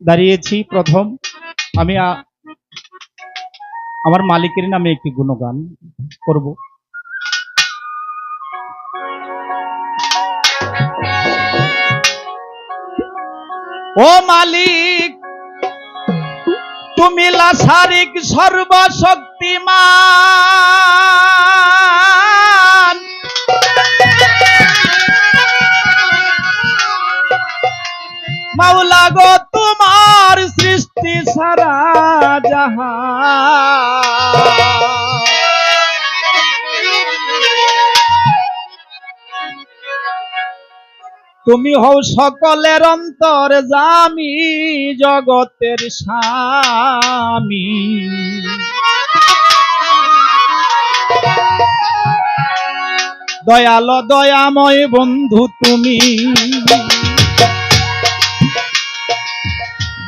দাঁড়িয়েছি প্রথম। আমি আমার মালিকের নামে একটি গুণগান করব। ও মালিক, তুমি লাসারিক সর্বশক্তিমান। মাওলা গো সারা জাহান। তুমি হও সকলের অন্তর জামি জগতের স্বামী। দয়াল দয়াময় বন্ধু তুমি।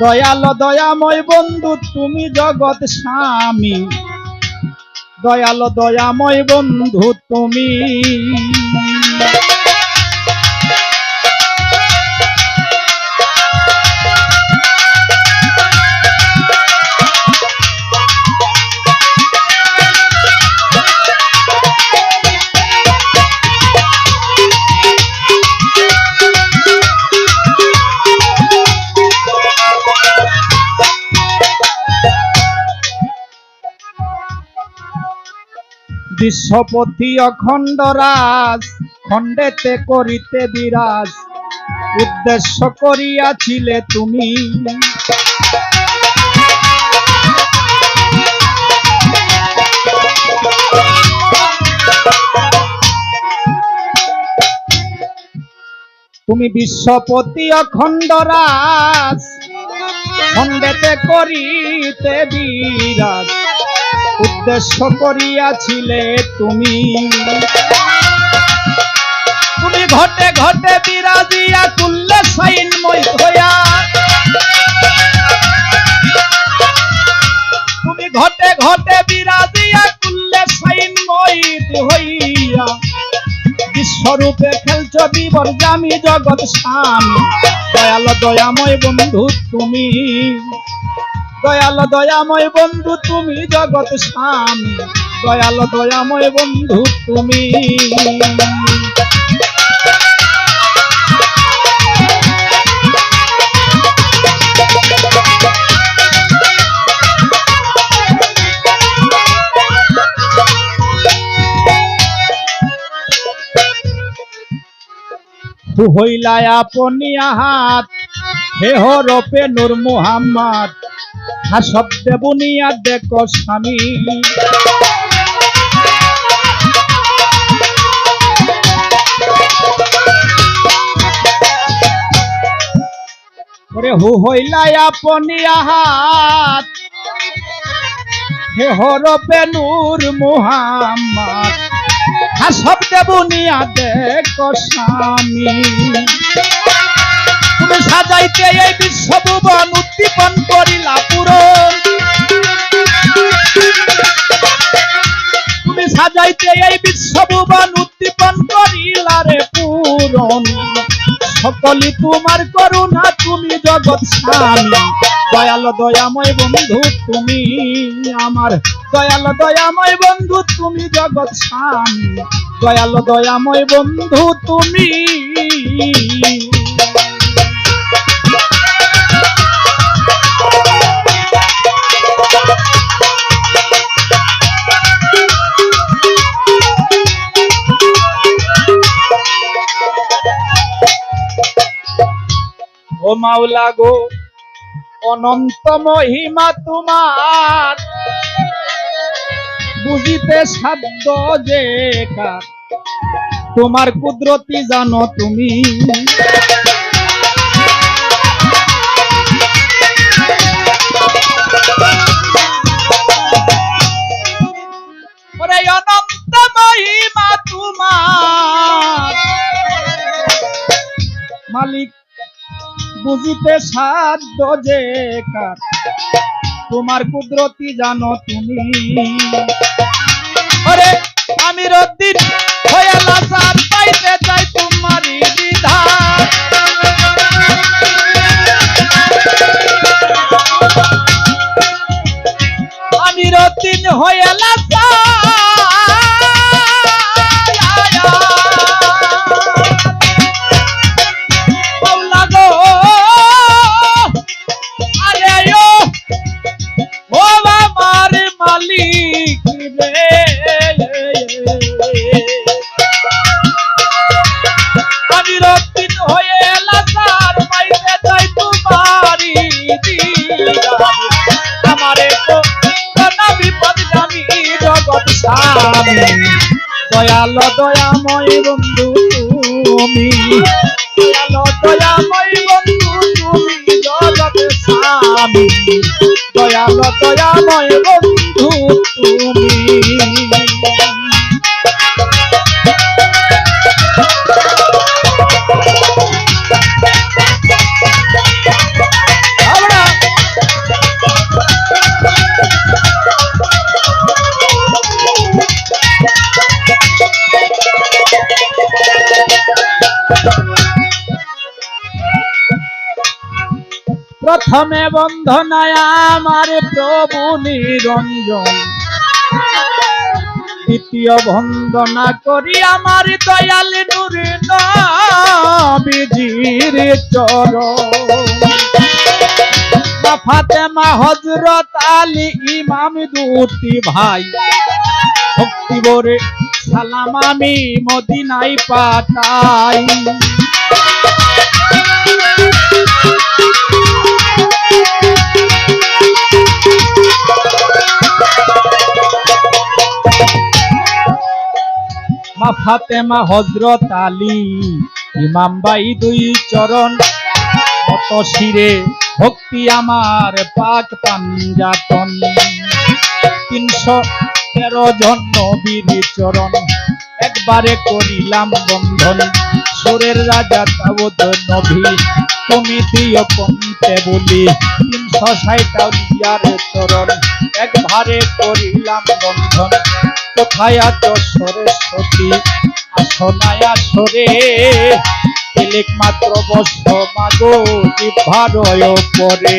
দয়াল দয়াময় বন্ধু তুমি জগৎ স্বামী। দয়াল দয়াময় বন্ধু তুমি বিশ্বপতি অখণ্ড রাজ, খণ্ডেতে করিতে বিরাজ। উদ্দেশ্য করিয়াছিলে তুমি। তুমি বিশ্বপতি অখণ্ড রাজ, খণ্ডেতে করিতে বিরাজ। উদ্দেশ্য করিয়াছিলে তুমি। তুমি ঘটে ঘটে বিরাজিয়া তুল্লে সাইনময় হইয়া। তুমি ঘটে ঘটে বিরাজিয়া তুল্লে সাইনময় হইয়া। বিশ্বরূপে খেলছ বিবর জামি জগৎ স্বামী দয়াল দয়াময় বন্ধু তুমি। দয়াল দয়াময় বন্ধু, তুমি জগৎ স্বামী। দয়াল দয়াময় বন্ধু, তুমি। হইলা আপনি হাত হে হরপে নূর মুহাম্মদ। হাসব্দে বুনিয়া দেখো স্বামী। ওরে হু হইলাই আপনি আহাত, হে হরপে নূর মুহাম্মদ। হাসব্দে বুনিয়া দেখো স্বামী। সাজাইতে এই বিশ্বভুবন উদ্দীপন করিলা পূরণ সকলি তোমার করুণা, তুমি জগৎ স্বামী দয়াল দয়াময় বন্ধু, তুমি আমার। দয়াল দয়াময় বন্ধু, তুমি জগৎ স্বামী দয়াল দয়াময় বন্ধু, তুমি মাওলা গো। অনন্ত মহিমা তোমার। বুঝিতে সাধ্য যে তোমার কুদরতি জানো তুমি। বুঝিতে সাধ্য যে কার। তোমার কুদরতি জানো তুমি। আমি রদ্দিন মালিক রে আমি রক্তিত হয়ে লাসার বাইরে যাই তোমারি আমারে তো নানা বিপদ আমি বন্ধু তুমি দয়াল দয়াময় বন্ধু তুমি জগৎ স্বামী। দয়াল, দয়াময় বন্ধু তুমি আমরা প্রথমে বন্ধনায় আমার প্রভু নিরঞ্জন। দ্বিতীয় বন্দনা করি আমার দয়াল নুরে ফাতেমা হজরত আলী ইমাম দুটি ভাই। ভক্তি বরে সালাম আমি মদিনায় পাঠাই। ফাতেমা হজরত আলী, ইমাম বাই দুই চরণ। কত শিরে ভক্তি আমার পাক পাঞ্জাতন। তিনশো তেরো জন নবীর চরণ। একবারে করিলাম বন্ধন। সুরের রাজা তাবত নবী, তুমি দিও পন্থে বলি। তিনশো ষাটার চরণ একবারে করিলাম বন্ধন। কোথায় আছো সরস্বতী আসো নাই আসরে তিলেক মাত্র বস্ত মাগো জিভারয় পরে।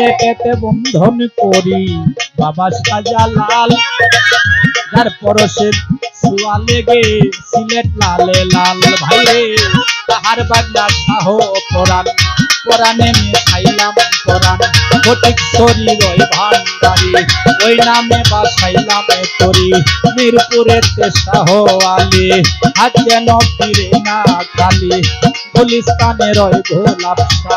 সিলেটেতে বন্ধন করি, বাবা সাজালাল তারপর সে সুয়া লেগে সিলেট লালে লাল ভাইরে, তাহার বাগদা শাহ পরাণ। পরাণে মিশাইলাম পরাণ। ফটিক শরীর ওই ভান্ডারি, ওই নামে বাসাইলাম তরি মিরপুরেতে শাহ আলী হাত যেন ফিরে না কালি গুলিস্তানের ওই ভোলাপসা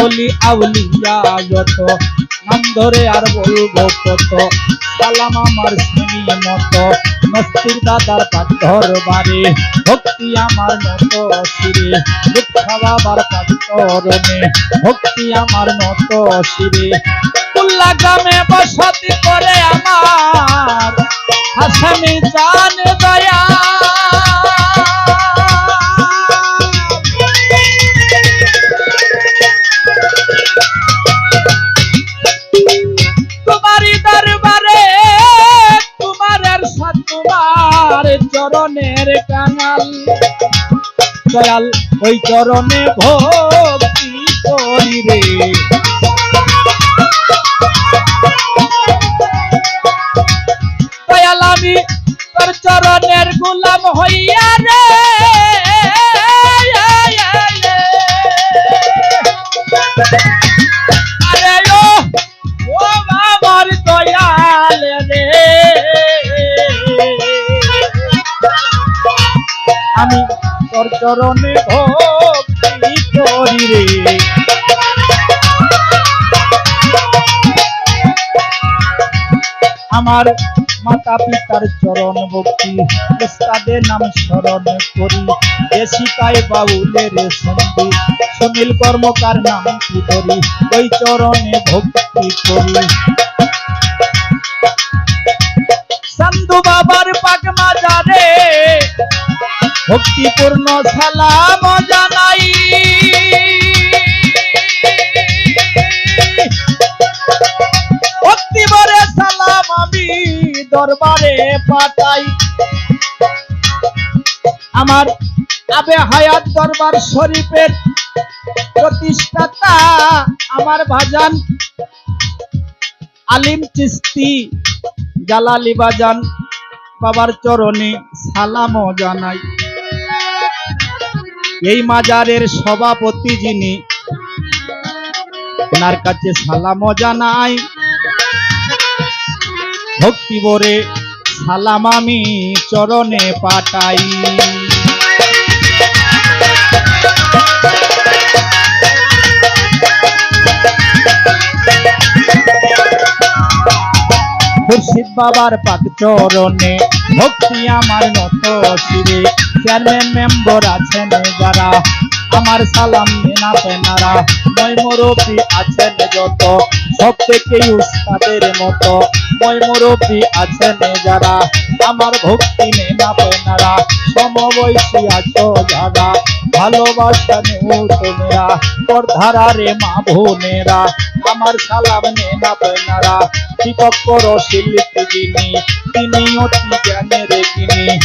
বলি আউলিয়া যত নাম ধরে আর বলব কত। সালাম আমার শুনি মত, মস্তির দাদার পাথর বাড়ি ভক্তি আমার নত শিরে দুঃখ বাবার পাথরনে ভক্তি আমার নত শিরে। উল্লা গ্রামে বসতি করে আমার, হাসামি জান দয়া। চরণের কাঙাল। দয়াল, ওই চরণে ভক্তি করি রে। দয়াল, আমি তোর চরণের গোলাম হইয়া রে। আরে আমি তোর চরণে ভক্তি করি রে। আমার মাতা পিতার চরণ ভক্তি উস্তাদের নাম স্মরণ করি। এ শিকায় বাউলের সন্ধি, সুনীল কর্মকার নাম কি করি? ওই চরণে ভক্তি করি। সান্ধু বাবার ভক্তিপূর্ণ সালাম জানাই ভক্তিবরে সালাম আমি দরবারে পাঠাই। আমার আবে হায়াত দরবার শরীফের প্রতিষ্ঠাতা আমার ভাজান আলিম চিস্তি জালালি বাজান, বাবার চরণে সালামও জানাই। এই মাজারের সভাপতি যিনি, ওনার কাছে সালামও জানাই। ভক্তি ভরে সালাম আমি চরণে পাঠাই। মুর্শিদ বাবার পাক চরণে ভক্তি আমার নত শিরে। চেয়ারম্যান মেম্বার আছেন যারা। আমার সালাম মেনা পেনারা। মই মুরব্বী আছেন যত, সব থেকে উস্তাদের মতো। মই মুরব্বী আছেন যারা, আমার ভক্তি মেনা পেনারা। সমবয়সী আছো যারা, ভালোবাসা নেও তোমরা। পরধারা রে মা বোনেরা, আমার সালাম নেনা পেনারা। দীপক শিল্পী যিনি, তিনি অতি জ্ঞানের যিনি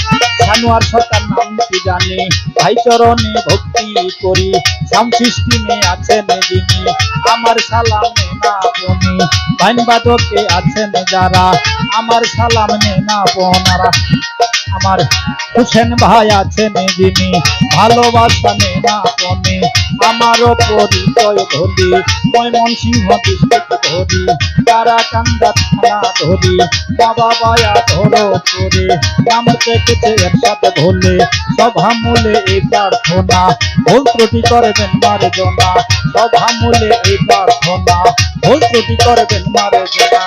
সানোয়ার সরকার নাম কি জানি? ভাই চরণে ভক্তি করি। সাম সিস্টেমে আছেন যিনি, আমার সালাম নেনা পনি বাইন বাদকে আছেন যারা, আমার সালাম নেনা পনারা আমার হুসেন ভাই আছেন যিনি, ভালোবাসা নেনা পনে আমারও পরিচয় ধরি, ময়মনসিংহ ডিস্ট্রিক্ট ধরি। কারাকান্দা থানা ধরি, বাবা বায়া ধরো করে। নাম চেকেছে এর সাথে ধরলে সভা মূলে এই প্রার্থনা। ত্রুটি করবেন মার্জনা? সভা মূলে এই প্রার্থনা। ভুল ত্রুটি করবেন মার্জনা?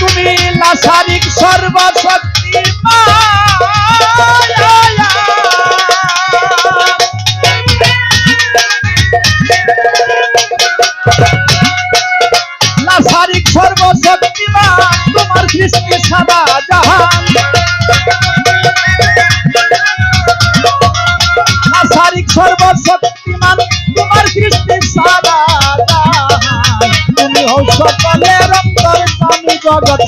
তুমি লাসারিক সর্বশক্তি লাসারিক সর্বশক্তিমান তোমার সৃষ্টি সাদা হও সকলের অন্তর স্বামী জগৎ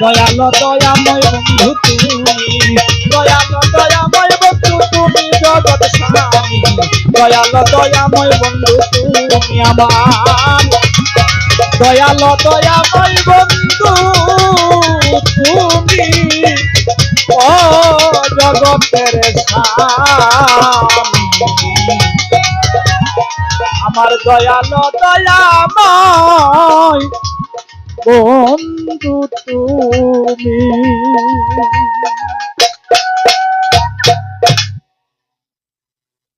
দয়াল, দয়াময় বন্ধু তুমি। দয়াল, দয়াময় বন্ধু তুমি জগৎ স্বামী দয়াল, দয়াময় বন্ধু তুমি আমার। দয়াল, দয়াময় বন্ধু তুমি। ও জগতের স্বামী আমার দয়াল দয়াময়। বন্ধু তুমি।